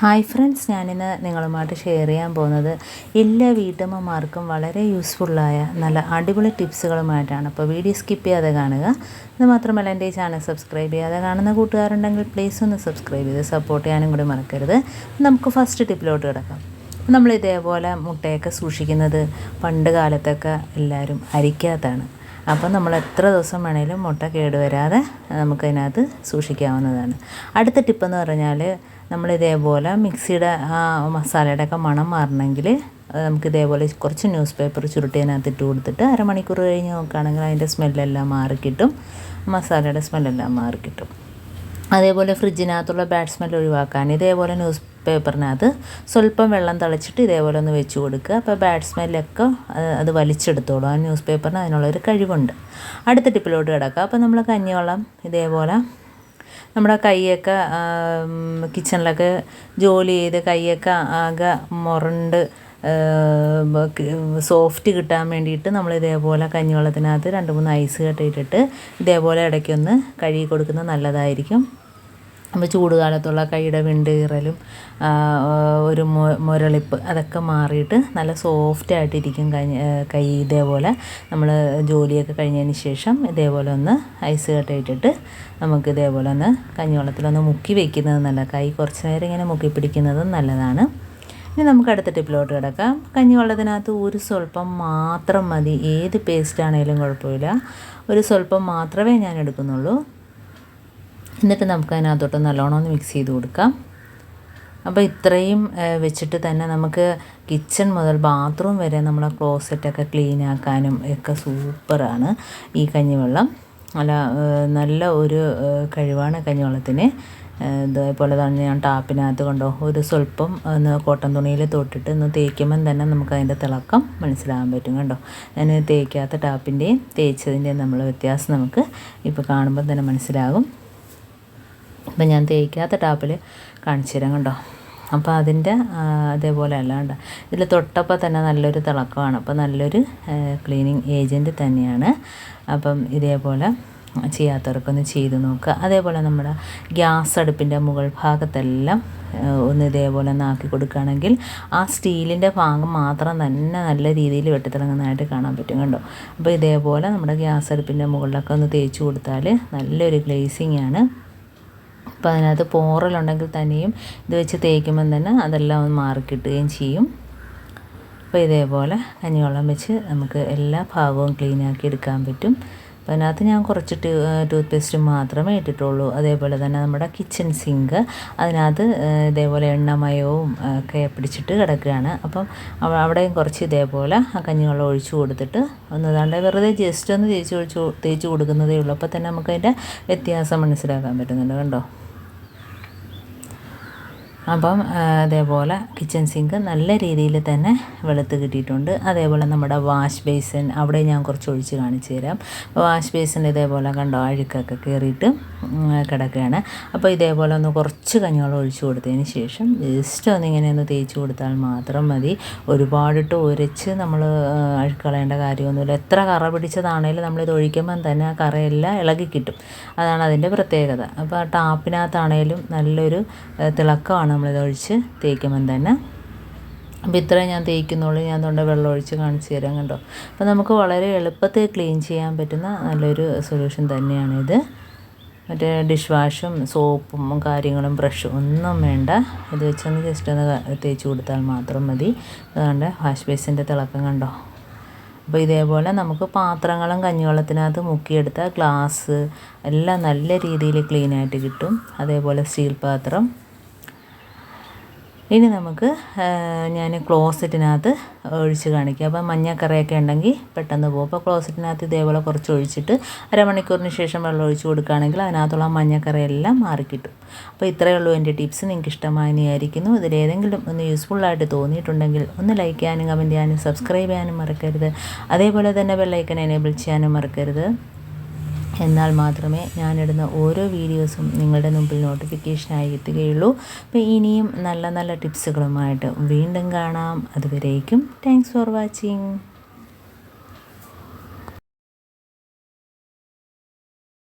Hi friends ഞാനിന്ന് നിങ്ങളുമായിട്ട് share ചെയ്യാൻ പോകുന്നത് എല്ലാ വീട്ടമ്മമാർക്കും വളരെ യൂസ്ഫുള്ളായ നല്ല അടിപൊളി ടിപ്സുകളുമായിട്ടാണ് അപ്പോൾ വീഡിയോ സ്കിപ്പ് ചെയ്യാതെ കാണുക. ഇത് മാത്രമല്ല എന്റെ ഈ ചാനൽ സബ്സ്ക്രൈബ് ചെയ്യാതെ കാണുന്ന കൂട്ടുകാരുണ്ടെങ്കിൽ പ്ലീസ് ഒന്ന് സബ്സ്ക്രൈബ് ചെയ്ത് സപ്പോർട്ട് ചെയ്യാനും കൂടി മറക്കരുത്. നമുക്ക് ഫസ്റ്റ് ടിപ്പിലോട്ട് കിടക്കാം. നമ്മൾ ഇതേപോലെ മുട്ടയൊക്കെ സൂക്ഷിക്കുന്നത് പണ്ട് കാലത്തൊക്കെ എല്ലാവരും അരിക്കാത്താണ്. അപ്പം നമ്മൾ എത്ര ദിവസം വേണേലും മുട്ട കേടുവരാതെ നമുക്കതിനകത്ത് സൂക്ഷിക്കാവുന്നതാണ്. അടുത്ത ടിപ്പെന്ന് പറഞ്ഞാൽ നമ്മൾ ഇതേപോലെ മിക്സിയുടെ ആ മസാലയുടെ ഒക്കെ മണം മാറണമെങ്കിൽ നമുക്ക് ഇതേപോലെ കുറച്ച് ന്യൂസ് പേപ്പർ ചുരുട്ടിയതിനകത്ത് ഇട്ട് കൊടുത്തിട്ട് അരമണിക്കൂർ കഴിഞ്ഞ് നോക്കുകയാണെങ്കിൽ അതിന്റെ സ്മെല്ലെല്ലാം മാറിക്കിട്ടും. മസാലയുടെ സ്മെല്ലെല്ലാം മാറിക്കിട്ടും. അതേപോലെ ഫ്രിഡ്ജിനകത്തുള്ള ബാഡ് സ്മെൽ ഒഴിവാക്കാൻ ഇതേപോലെ ന്യൂസ് പേപ്പറിനകത്ത് സ്വല്പം വെള്ളം തളിച്ചിട്ട് ഇതേപോലെ ഒന്ന് വെച്ച് കൊടുക്കുക. അപ്പോൾ ബാഡ് സ്മെല്ലൊക്കെ അത് വലിച്ചെടുത്തോളൂ. ആ ന്യൂസ് പേപ്പറിന് അതിനുള്ളൊരു കഴിവുണ്ട്. അടുത്ത ടിപ്പിലോട്ട് കിടക്കുക അപ്പോൾ നമ്മൾ കഞ്ഞിവെള്ളം ഇതേപോലെ നമ്മുടെ കൈയൊക്കെ കിച്ചണിലൊക്കെ ജോലി ചെയ്ത് കൈയൊക്കെ ആകെ മുരണ്ട് സോഫ്റ്റ് കിട്ടാൻ വേണ്ടിയിട്ട് നമ്മൾ ഇതേപോലെ കഞ്ഞിവെള്ളത്തിനകത്ത് രണ്ട് മൂന്ന് ഐസ് കെട്ടിയിട്ടിട്ട് ഇതേപോലെ ഇടയ്ക്കൊന്ന് കഴുകി കൊടുക്കുന്നത് നല്ലതായിരിക്കും. അപ്പോൾ ചൂടുകാലത്തുള്ള കൈയുടെ വിണ്ടീറലും ഒരു മുരളിപ്പ് അതൊക്കെ മാറിയിട്ട് നല്ല സോഫ്റ്റ് ആയിട്ടിരിക്കും കഴിഞ്ഞ കൈ ഇതേപോലെ. നമ്മൾ ജോലിയൊക്കെ കഴിഞ്ഞതിന് ശേഷം ഇതേപോലെ ഒന്ന് ഐസ് കട്ടയിട്ടിട്ട് നമുക്ക് ഇതേപോലെ ഒന്ന് കഞ്ഞിവെള്ളത്തിലൊന്ന് മുക്കി വെക്കുന്നത് നല്ല കൈ കുറച്ച് നേരം ഇങ്ങനെ മുക്കി പിടിക്കുന്നതും നല്ലതാണ്. ഇനി നമുക്ക് അടുത്ത ടിപ്പിലോട്ട് കിടക്കാം. കഞ്ഞിവെള്ളത്തിനകത്ത് ഒരു സ്വല്പം മാത്രം മതി. ഏത് പേസ്റ്റ് ആണെങ്കിലും കുഴപ്പമില്ല. ഒരു സ്വല്പം മാത്രമേ ഞാൻ എടുക്കുന്നുള്ളൂ. എന്നിട്ട് നമുക്ക് അതിനകത്തോട്ട് നല്ലോണം ഒന്ന് മിക്സ് ചെയ്ത് കൊടുക്കാം. അപ്പോൾ ഇത്രയും വെച്ചിട്ട് തന്നെ നമുക്ക് കിച്ചൺ മുതൽ ബാത്റൂം വരെ നമ്മളെ ക്ലോസറ്റൊക്കെ ക്ലീൻ ആക്കാനും ഒക്കെ സൂപ്പറാണ് ഈ കഞ്ഞിവെള്ളം. അല്ല നല്ല ഒരു കഴിവാണ് കഞ്ഞിവെള്ളത്തിന്. ഇതേപോലെ തന്നെ ഞാൻ ടാപ്പിനകത്ത് കൊണ്ടോ ഒരു സ്വല്പം ഒന്ന് കോട്ടൺ തുണിയിൽ തൊട്ടിട്ട് ഒന്ന് തേക്കുമ്പം തന്നെ നമുക്ക് അതിന്റെ തിളക്കം മനസ്സിലാകാൻ പറ്റും കണ്ടോ? ഞാൻ തേക്കാത്ത ടാപ്പിന്റെയും തേച്ചതിന്റെയും നമ്മൾ വ്യത്യാസം നമുക്ക് ഇപ്പോൾ കാണുമ്പോൾ തന്നെ മനസ്സിലാകും. അപ്പം ഞാൻ തേക്കാത്ത ടാപ്പിൽ കാണിച്ചു തരാം കണ്ടോ? അപ്പോൾ അതിന്റെ അതേപോലെ അല്ലാണ്ട് ഇതിൽ തൊട്ടപ്പോൾ തന്നെ നല്ലൊരു തിളക്കമാണ്. അപ്പോൾ നല്ലൊരു ക്ലീനിങ് ഏജന്റ് തന്നെയാണ്. അപ്പം ഇതേപോലെ ചെയ്യാത്തവർക്കൊന്ന് ചെയ്ത് നോക്കുക. അതേപോലെ നമ്മുടെ ഗ്യാസ് അടുപ്പിന്റെ മുകൾ ഭാഗത്തെല്ലാം ഒന്ന് ഇതേപോലെ ഒന്ന് ആക്കി കൊടുക്കുകയാണെങ്കിൽ ആ സ്റ്റീലിന്റെ ഭാഗം മാത്രം തന്നെ നല്ല രീതിയിൽ വെട്ടിത്തിളങ്ങുന്നതായിട്ട് കാണാൻ പറ്റും കണ്ടോ? അപ്പോൾ ഇതേപോലെ നമ്മുടെ ഗ്യാസ് അടുപ്പിന്റെ മുകളിലൊക്കെ ഒന്ന് തേച്ച് കൊടുത്താൽ നല്ലൊരു ഗ്ലേസിങ് ആണ് അപ്പോൾ അതിനകത്ത് പോറലുണ്ടെങ്കിൽ തന്നെയും ഇത് വെച്ച് തേക്കുമ്പം തന്നെ അതെല്ലാം ഒന്ന് മാറിക്കിട്ടുകയും ചെയ്യും. അപ്പോൾ ഇതേപോലെ കഞ്ഞിവെള്ളം വെച്ച് നമുക്ക് എല്ലാ ഭാഗവും ക്ലീനാക്കി എടുക്കാൻ പറ്റും. അപ്പോൾ അതിനകത്ത് ഞാൻ കുറച്ച് ടൂത്ത് പേസ്റ്റ് മാത്രമേ ഇട്ടിട്ടുള്ളൂ. അതേപോലെ തന്നെ നമ്മുടെ കിച്ചൺ സിങ്ക് അതിനകത്ത് ഇതേപോലെ എണ്ണമയവും ഒക്കെ പിടിച്ചിട്ട് കിടക്കുകയാണ്. അപ്പം അവിടെയും കുറച്ച് ഇതേപോലെ ആ കഞ്ഞിവെള്ളം ഒഴിച്ചു കൊടുത്തിട്ട് ഒന്നതാണ്ട് വെറുതെ ജസ്റ്റ് ഒന്ന് തേച്ച് ഒഴിച്ച് തേച്ച് കൊടുക്കുന്നതേ ഉള്ളൂ. അപ്പോൾ തന്നെ നമുക്കതിന്റെ വ്യത്യാസം മനസ്സിലാക്കാൻ പറ്റുന്നുണ്ട്. കണ്ടോ? അപ്പം അതേപോലെ കിച്ചൺ സിങ്ക് നല്ല രീതിയിൽ തന്നെ വെളുത്ത് കിട്ടിയിട്ടുണ്ട്. അതേപോലെ നമ്മുടെ വാഷ് ബേസിൻ അവിടെ ഞാൻ കുറച്ച് ഒഴിച്ച് കാണിച്ചു തരാം. വാഷ് ബേസിൻ ഇതേപോലെ കണ്ടോ അഴുക്കൊക്കെ കയറിയിട്ട് കിടക്കുകയാണ്. അപ്പോൾ ഇതേപോലെ ഒന്ന് കുറച്ച് കഞ്ഞോളം ഒഴിച്ചു കൊടുത്തതിന് ശേഷം ജസ്റ്റ് ഒന്ന് ഇങ്ങനെ ഒന്ന് തേച്ച് കൊടുത്താൽ മാത്രം മതി. ഒരുപാടിട്ട് ഉരച്ച് നമ്മൾ അഴുക്കളയേണ്ട കാര്യമൊന്നുമില്ല. എത്ര കറ പിടിച്ചതാണേലും നമ്മളിത് ഒഴിക്കുമ്പം തന്നെ ആ കറയെല്ലാം ഇളകി കിട്ടും. അതാണ് അതിന്റെ പ്രത്യേകത. അപ്പോൾ ആ ടാപ്പിനകത്താണേലും നല്ലൊരു തിളക്കമാണ് നമ്മളിത് ഒഴിച്ച് തേക്കുമ്പം തന്നെ. അപ്പോൾ ഇത്രയും ഞാൻ തേക്കുന്നുള്ളൂ. ഞാൻ തൊണ്ട വെള്ളം ഒഴിച്ച് കാണിച്ച് തരാം കണ്ടോ? അപ്പോൾ നമുക്ക് വളരെ എളുപ്പത്തിൽ ക്ലീൻ ചെയ്യാൻ പറ്റുന്ന നല്ലൊരു സൊല്യൂഷൻ തന്നെയാണിത് മറ്റേ ഡിഷ് വാഷും സോപ്പും കാര്യങ്ങളും ബ്രഷും ഒന്നും വേണ്ട. ഇത് വെച്ചൊന്ന് ജസ്റ്റ് ഒന്ന് തേച്ച് കൊടുത്താൽ മാത്രം മതി. അതുകൊണ്ട് വാഷ് ബേസിന്റെ തിളക്കം കണ്ടോ? അപ്പോൾ ഇതേപോലെ നമുക്ക് പാത്രങ്ങളും കഞ്ഞിവെള്ളത്തിനകത്ത് മുക്കിയെടുത്ത ഗ്ലാസ് എല്ലാം നല്ല രീതിയിൽ ക്ലീനായിട്ട് കിട്ടും. അതേപോലെ സ്റ്റീൽ പാത്രം. ഇനി നമുക്ക് ഞാൻ ക്ലോസറ്റിനകത്ത് ഒഴിച്ച് കാണിക്കാം. അപ്പം മഞ്ഞക്കറയൊക്കെ ഉണ്ടെങ്കിൽ പെട്ടെന്ന് പോകും. അപ്പോൾ ക്ലോസറ്റിനകത്ത് ഇതേപോലെ കുറച്ച് ഒഴിച്ചിട്ട് അരമണിക്കൂറിന് ശേഷം വെള്ളം ഒഴിച്ച് കൊടുക്കുകയാണെങ്കിൽ അതിനകത്തുള്ള മഞ്ഞക്കറയെല്ലാം മാറിക്കിട്ടും. അപ്പോൾ ഇത്രയേ ഉള്ളൂ എന്റെ ടിപ്സ്. നിങ്ങൾക്ക് ഇഷ്ടമായിരിക്കുന്നു ഇതിലേതെങ്കിലും ഒന്ന് യൂസ്ഫുള്ളായിട്ട് തോന്നിയിട്ടുണ്ടെങ്കിൽ ഒന്ന് ലൈക്ക് ചെയ്യാനും കമന്റ് ചെയ്യാനും സബ്സ്ക്രൈബ് ചെയ്യാനും മറക്കരുത്. അതേപോലെ തന്നെ ബെല്ലൈക്കൻ എനേബിൾ ചെയ്യാനും മറക്കരുത്. എന്നാൽ മാത്രമേ ഞാനിടുന്ന ഓരോ വീഡിയോസും നിങ്ങളുടെ മുമ്പിൽ നോട്ടിഫിക്കേഷനായി എത്തുകയുള്ളൂ. അപ്പോൾ ഇനിയും നല്ല നല്ല ടിപ്സുകളുമായിട്ട് വീണ്ടും കാണാം. അതുവരേക്കും താങ്ക്സ് ഫോർ വാച്ചിങ്